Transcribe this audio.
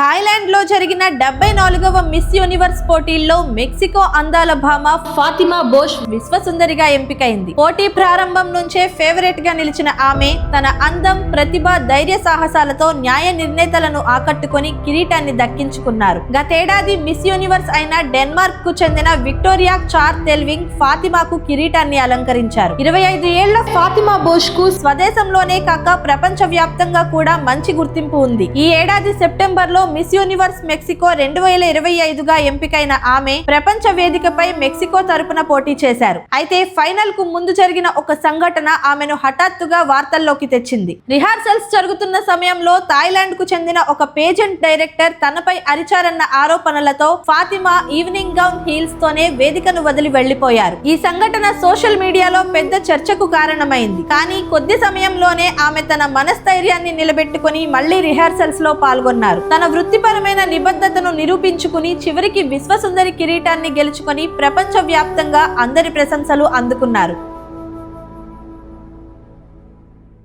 థాయిలాండ్లో జరిగిన డెబ్బై నాలుగవ మిస్ యూనివర్స్ పోటీల్లో మెక్సికో అందాల భామ ఫాతిమా బోష్ విశ్వసుందరిగా ఎంపికైంది. పోటీ ప్రారంభం నుంచే ఫేవరెట్గా నిలిచిన ఆమె తన అందం ప్రతిభ ధైర్య సాహసాలతో న్యాయ నిర్ణేతలను ఆకట్టుకొని కిరీటాన్ని దక్కించుకున్నారు. గతేడాది మిస్ యూనివర్స్ అయిన డెన్మార్క్కు చెందిన విక్టోరియా చార్ తెల్వింగ్ ఫాతిమాకు కిరీటాన్ని అలంకరించారు. ఇరవై ఐదు ఏళ్ళ ఫాతిమా బోష్కు స్వదేశంలోనే కాక ప్రపంచ వ్యాప్తంగా కూడా మంచి గుర్తింపు ఉంది. ఈ ఏడాది సెప్టెంబర్లో మిస్ యూనివర్స్ మెక్సికో రెండు వేల ఇరవై ఐదుగా ఎంపికైన ఆమె ప్రపంచ వేదికపై మెక్సికో తరపున పోటీ చేశారు. అయితే ఫైనల్కు ముందు జరిగిన ఒక సంఘటన ఆమెను హఠాత్తుగా వార్తల్లోకి తెచ్చింది. రిహార్సల్స్ జరుగుతున్న సమయంలో థాయిలాండ్కు చెందిన ఒక పేజెంట్ డైరెక్టర్ తనపై అరిచారన్న ఆరోపణలతో ఫాతిమా ఈవినింగ్ గౌన్ హీల్స్ తోనే వేదికను వదిలి వెళ్ళిపోయారు ఈ సంఘటన సోషల్ మీడియాలో పెద్ద చర్చకు కారణమైంది. కానీ కొద్ది సమయంలోనే ఆమె తన మనస్థైర్యాన్ని నిలబెట్టుకుని మళ్ళీ రిహార్సల్స్లో పాల్గొన్నారు. తన వృత్తిపరమైన నిబద్ధతను నిరూపించుకుని చివరికి విశ్వసుందరి కిరీటాన్ని గెలుచుకొని ప్రపంచవ్యాప్తంగా అందరి ప్రశంసలు అందుకున్నారు.